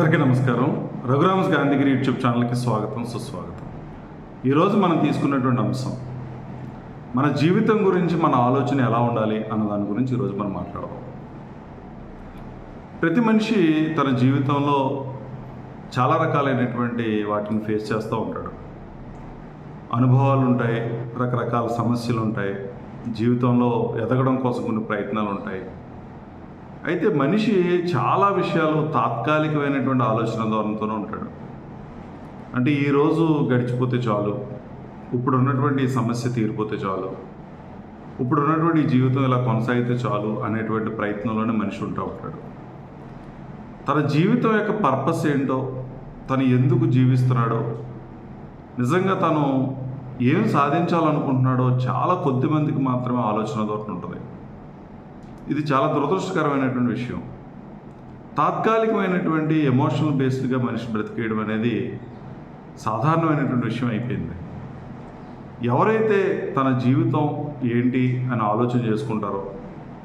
అందరికీ నమస్కారం. రఘురామ్స్ గాంధీగిరి యూట్యూబ్ ఛానల్కి స్వాగతం సుస్వాగతం. ఈరోజు మనం తీసుకున్నటువంటి అంశం మన జీవితం గురించి మన ఆలోచన ఎలా ఉండాలి అన్న దాని గురించి ఈరోజు మనం మాట్లాడదాం. ప్రతి మనిషి తన జీవితంలో చాలా రకాలైనటువంటి వాటిని ఫేస్ చేస్తూ ఉంటాడు. అనుభవాలు ఉంటాయి రకరకాల సమస్యలు ఉంటాయి జీవితంలో ఎదగడం కోసం కొన్ని ప్రయత్నాలు ఉంటాయి. అయితే మనిషి చాలా విషయాలు తాత్కాలికమైనటువంటి ఆలోచన ధోరణితోనే ఉంటాడు. అంటే ఈరోజు గడిచిపోతే చాలు ఇప్పుడు ఉన్నటువంటి సమస్య తీరిపోతే చాలు ఇప్పుడు ఉన్నటువంటి జీవితం ఇలా కొనసాగితే చాలు అనేటువంటి ప్రయత్నంలోనే మనిషి ఉంటూ ఉంటాడు. తన జీవితం యొక్క పర్పస్ ఏంటో తను ఎందుకు జీవిస్తున్నాడో నిజంగా తను ఏం సాధించాలనుకుంటున్నాడో చాలా కొద్ది మందికి మాత్రమే ఆలోచన ధోరణి ఉంటుంది. ఇది చాలా దురదృష్టకరమైనటువంటి విషయం. తాత్కాలికమైనటువంటి ఎమోషనల్ బేస్డ్గా మనిషి బ్రతికేయడం అనేది సాధారణమైనటువంటి విషయం అయిపోయింది. ఎవరైతే తన జీవితం ఏంటి అని ఆలోచన చేసుకుంటారో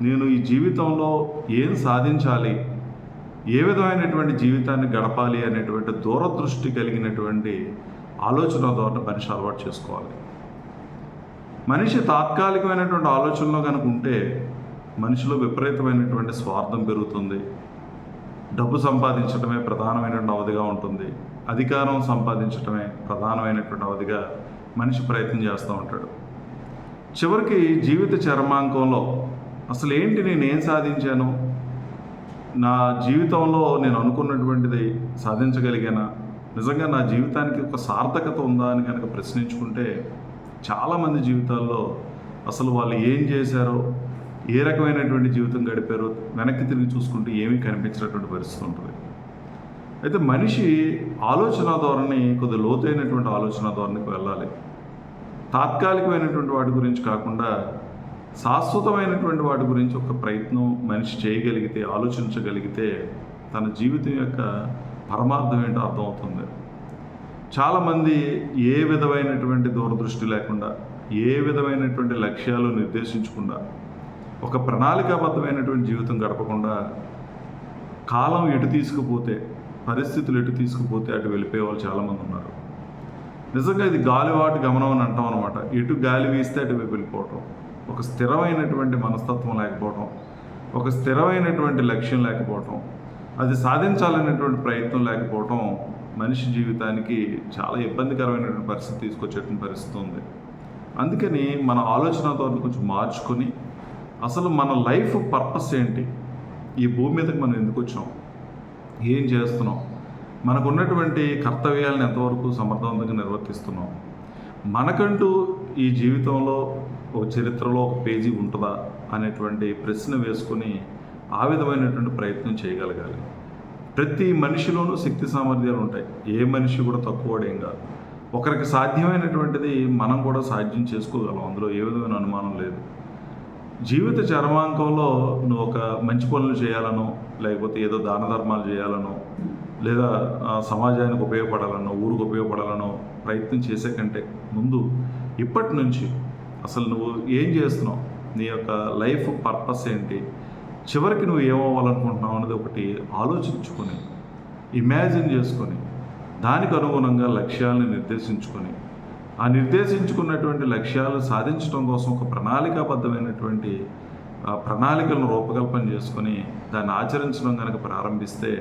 నేను ఈ జీవితంలో ఏం సాధించాలి ఏ విధమైనటువంటి జీవితాన్ని గడపాలి అనేటువంటి దూరదృష్టి కలిగినటువంటి ఆలోచన ద్వారా మనిషి అలవాటు చేసుకోవాలి. మనిషి తాత్కాలికమైనటువంటి ఆలోచనలో కనుక ఉంటే మనిషిలో విపరీతమైనటువంటి స్వార్థం పెరుగుతుంది. డబ్బు సంపాదించడమే ప్రధానమైనటువంటి అవధిగా ఉంటుంది. అధికారం సంపాదించడమే ప్రధానమైనటువంటి అవధిగా మనిషి ప్రయత్నం చేస్తూ ఉంటాడు. చివరికి జీవిత చరమాంకంలో అసలు ఏంటి నేను ఏం సాధించాను? నా జీవితంలో నేను అనుకున్నటువంటిది సాధించగలిగానా? నిజంగా నా జీవితానికి ఒక సార్థకత ఉందా అని కనుక ప్రశ్నించుకుంటే చాలామంది జీవితాల్లో అసలు వాళ్ళు ఏం చేశారో ఏ రకమైనటువంటి జీవితం గడిపారో వెనక్కి తిరిగి చూసుకుంటే ఏమీ కనిపించినటువంటి పరిస్థితి ఉంటుంది. అయితే మనిషి ఆలోచన ధోరణి కొద్ది లోతైనటువంటి ఆలోచన ధోరణికి వెళ్ళాలి. తాత్కాలికమైనటువంటి వాటి గురించి కాకుండా శాశ్వతమైనటువంటి వాటి గురించి ఒక ప్రయత్నం మనిషి చేయగలిగితే ఆలోచించగలిగితే తన జీవితం యొక్క పరమార్థం ఏంటో అర్థమవుతుంది. చాలామంది ఏ విధమైనటువంటి దూరదృష్టి లేకుండా ఏ విధమైనటువంటి లక్ష్యాలు నిర్దేశించకుండా ఒక ప్రణాళికాబద్ధమైనటువంటి జీవితం గడపకుండా కాలం ఎటు తీసుకుపోతే పరిస్థితులు ఎటు తీసుకుపోతే అటు వెళ్ళిపోయే వాళ్ళు చాలామంది ఉన్నారు. నిజంగా ఇది గాలివాటు గమనం అని అంటాం అనమాట ఎటు గాలి వీస్తే అటు వెళ్ళిపోవటం. ఒక స్థిరమైనటువంటి మనస్తత్వం లేకపోవటం. ఒక స్థిరమైనటువంటి లక్ష్యం లేకపోవటం. అది సాధించాలనేటువంటి ప్రయత్నం లేకపోవటం మనిషి జీవితానికి చాలా ఇబ్బందికరమైనటువంటి పరిస్థితి తీసుకొచ్చేటువంటి పరిస్థితి ఉంది. అందుకని మన ఆలోచనతో కొంచెం మార్చుకొని అసలు మన లైఫ్ పర్పస్ ఏంటి? ఈ భూమి మీదకి మనం ఎందుకు వచ్చాం? ఏం చేస్తున్నాం? మనకు ఉన్నటువంటి కర్తవ్యాలను ఎంతవరకు సమర్థవంతంగా నిర్వర్తిస్తున్నాం? మనకంటూ ఈ జీవితంలో ఒక చరిత్రలో ఒక పేజీ ఉంటుందా అనేటువంటి ప్రశ్న వేసుకొని ఆ విధమైనటువంటి ప్రయత్నం చేయగలగాలి. ప్రతి మనిషిలోనూ శక్తి సామర్థ్యాలు ఉంటాయి. ఏ మనిషి కూడా తక్కువడేం కాదు. ఒకరికి సాధ్యమైనటువంటిది మనం కూడా సాధ్యం చేసుకోగలం. అందులో ఏ విధమైన అనుమానం లేదు. జీవిత చర్మాంకంలో నువ్వు ఒక మంచి పనులు చేయాలనో లేకపోతే ఏదో దాన ధర్మాలు చేయాలనో లేదా సమాజానికి ఉపయోగపడాలనో ఊరికి ఉపయోగపడాలనో ప్రయత్నం చేసే కంటే ముందు ఇప్పటి నుంచి అసలు నువ్వు ఏం చేస్తున్నావు? నీ యొక్క లైఫ్ పర్పస్ ఏంటి? చివరికి నువ్వు ఏమవ్వాలనుకుంటున్నావు అనేది ఒకటి ఆలోచించుకొని ఇమాజిన్ చేసుకొని దానికి అనుగుణంగా లక్ష్యాలను నిర్దేశించుకొని ఆ నిర్దేశించుకున్నటువంటి లక్ష్యాలు సాధించడం కోసం ఒక ప్రణాళికాబద్ధమైనటువంటి ప్రణాళికలను రూపకల్పన చేసుకొని దాన్ని ఆచరించడం కనుక ప్రారంభిస్తే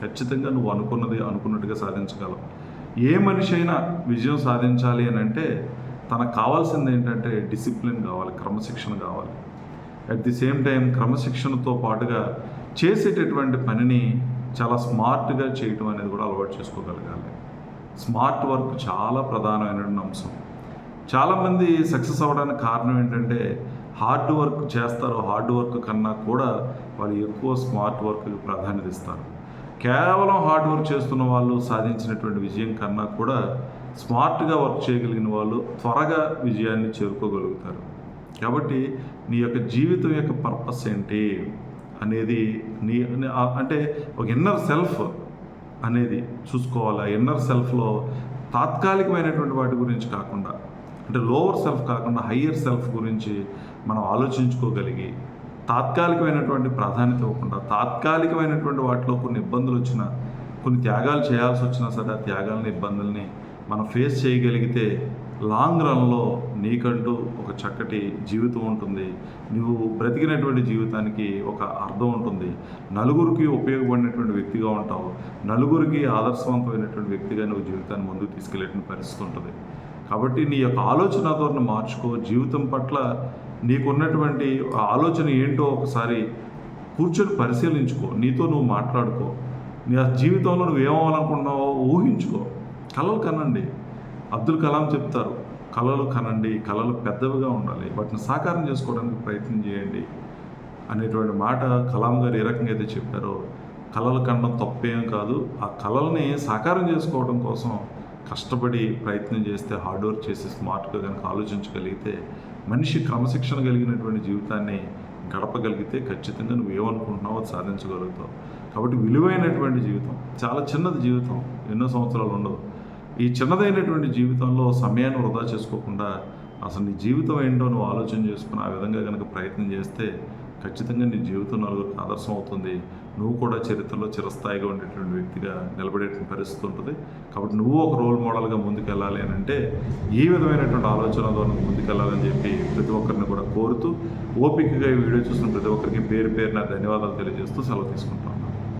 ఖచ్చితంగా నువ్వు అనుకున్నది అనుకున్నట్టుగా సాధించగలవు. ఏ మనిషి అయినా విజయం సాధించాలి అని అంటే తనకు కావాల్సింది ఏంటంటే డిసిప్లిన్ కావాలి క్రమశిక్షణ కావాలి. అట్ ది సేమ్ టైం క్రమశిక్షణతో పాటుగా చేసేటటువంటి పనిని చాలా స్మార్ట్గా చేయటం అనేది కూడా అలవాటు చేసుకోగలగాలి. స్మార్ట్ వర్క్ చాలా ప్రధానమైనటువంటి అంశం. చాలామంది సక్సెస్ అవ్వడానికి కారణం ఏంటంటే హార్డ్ వర్క్ చేస్తారు. హార్డ్ వర్క్ కన్నా కూడా వాళ్ళు ఎక్కువ స్మార్ట్ వర్క్కి ప్రాధాన్యత ఇస్తారు. కేవలం హార్డ్ వర్క్ చేస్తున్న వాళ్ళు సాధించినటువంటి విజయం కన్నా కూడా స్మార్ట్గా వర్క్ చేయగలిగిన వాళ్ళు త్వరగా విజయాన్ని చేరుకోగలుగుతారు. కాబట్టి నీ యొక్క జీవితం యొక్క పర్పస్ ఏంటి అనేది నీ అంటే ఒక ఇన్నర్ సెల్ఫ్ అనేది చూసుకోవాలి? ఆ ఇన్నర్ సెల్ఫ్లో తాత్కాలికమైనటువంటి వాటి గురించి కాకుండా అంటే లోవర్ సెల్ఫ్ కాకుండా హయ్యర్ సెల్ఫ్ గురించి మనం ఆలోచించుకోగలిగి తాత్కాలికమైనటువంటి ప్రాధాన్యత ఇవ్వకుండా తాత్కాలికమైనటువంటి వాటిలో కొన్ని ఇబ్బందులు వచ్చినా కొన్ని త్యాగాలు చేయాల్సి వచ్చినా సరే ఆ త్యాగాలని ఇబ్బందుల్ని మనం ఫేస్ చేయగలిగితే లాంగ్ రన్లో నీకంటూ ఒక చక్కటి జీవితం ఉంటుంది. నువ్వు బ్రతికినటువంటి జీవితానికి ఒక అర్థం ఉంటుంది. నలుగురికి ఉపయోగపడినటువంటి వ్యక్తిగా ఉంటావు. నలుగురికి ఆదర్శవంతమైనటువంటి వ్యక్తిగా నువ్వు జీవితాన్ని ముందుకు తీసుకెళ్ళేటువంటి పరిస్థితి ఉంటుంది. కాబట్టి నీ యొక్క ఆలోచన ధోరణి మార్చుకో. జీవితం పట్ల నీకున్నటువంటి ఆలోచన ఏంటో ఒకసారి కూర్చొని పరిశీలించుకో. నీతో నువ్వు మాట్లాడుకో. నీ ఆ జీవితంలో నువ్వు ఏమవ్వాలనుకుంటున్నావో ఊహించుకో. కళలు కనండి. అబ్దుల్ కలాం చెప్తారు కళలు కనండి కళలు పెద్దవిగా ఉండాలి వాటిని సాకారం చేసుకోవడానికి ప్రయత్నం చేయండి అనేటువంటి మాట కలాం గారు ఏ రకంగా అయితే చెప్పారో కళలు కనడం తప్పేం కాదు. ఆ కళల్ని సాకారం చేసుకోవడం కోసం కష్టపడి ప్రయత్నం చేస్తే హార్డ్ వర్క్ చేసి స్మార్ట్గా కనుక ఆలోచించగలిగితే మనిషి క్రమశిక్షణ కలిగినటువంటి జీవితాన్ని గడపగలిగితే ఖచ్చితంగా నువ్వు ఏమనుకుంటున్నావో అది సాధించగలుగుతావు. కాబట్టి విలువైనటువంటి జీవితం చాలా చిన్నది జీవితం ఎన్నో సంవత్సరాలు ఉండవు. ఈ చిన్నదైనటువంటి జీవితంలో సమయాన్ని వృధా చేసుకోకుండా అసలు నీ జీవితం ఏంటో నువ్వు ఆలోచన చేసుకుని ఆ విధంగా కనుక ప్రయత్నం చేస్తే ఖచ్చితంగా నీ జీవితం నలుగురికి ఆదర్శం అవుతుంది. నువ్వు కూడా చరిత్రలో చిరస్థాయిగా ఉండేటువంటి వ్యక్తిగా నిలబడేటువంటి పరిస్థితి ఉంటుంది. కాబట్టి నువ్వు ఒక రోల్ మోడల్గా ముందుకెళ్ళాలి అని అంటే ఈ విధమైనటువంటి ఆలోచన ద్వారా ముందుకెళ్ళాలని చెప్పి ప్రతి ఒక్కరిని కూడా కోరుతూ ఓపికగా ఈ వీడియో చూసిన ప్రతి ఒక్కరికి పేరు పేరున ధన్యవాదాలు తెలియజేస్తూ సెలవు తీసుకుంటాను